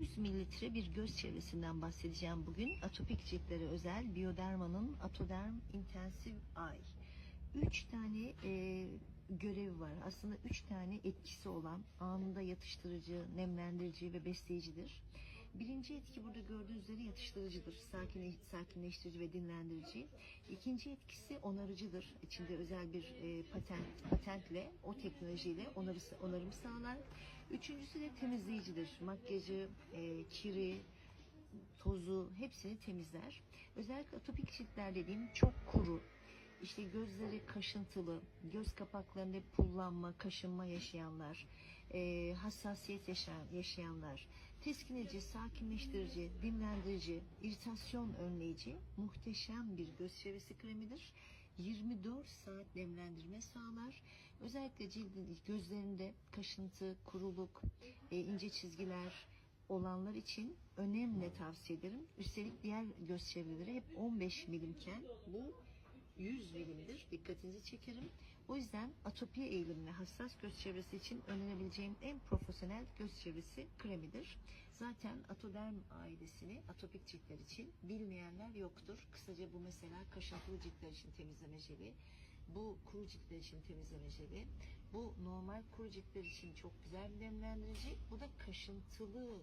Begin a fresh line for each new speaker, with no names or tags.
100 mililitre bir göz çevresinden bahsedeceğim bugün. Atopik ciltlere özel Bioderma'nın Atoderm Intensive Eye. 3 tane e, görevi var. Aslında 3 tane etkisi olan anında yatıştırıcı, nemlendirici ve besleyicidir. Birinci etki burada gördüğünüz üzere yatıştırıcıdır. Sakinle, sakinleştirici ve dinlendirici. İkinci etkisi onarıcıdır. İçinde özel bir e, patent, patentle, o teknolojiyle onarısı, onarım sağlar. Üçüncüsü de temizleyicidir. Makyajı, e, kiri, tozu hepsini temizler. Özellikle atopik ciltler dediğim çok kuru, işte gözleri kaşıntılı, göz kapaklarında pullanma, kaşınma yaşayanlar, e, hassasiyet yaşayan, yaşayanlar, teskinici, sakinleştirici, dinlendirici, iritasyon önleyici muhteşem bir göz çevresi kremidir. 24 saat nemlendirme sağlar. Özellikle cildin gözlerinde kaşıntı, kuruluk, e, ince çizgiler, olanlar için önemli tavsiye ederim. Üstelik diğer göz çevreleri hep 15 milimken bu 100 milimdir. Dikkatinizi çekerim. O yüzden atopiye eğilimli hassas göz çevresi için önerebileceğim en profesyonel göz çevresi kremidir. Zaten Atoderm ailesini atopik ciltler için bilmeyenler yoktur. Kısaca bu mesela kaşıntılı ciltler için temizleme jeli. Bu kuru ciltler için temizleme jeli. Bu normal kuru ciltler için çok güzel bir nemlendirici. Bu da kaşıntılı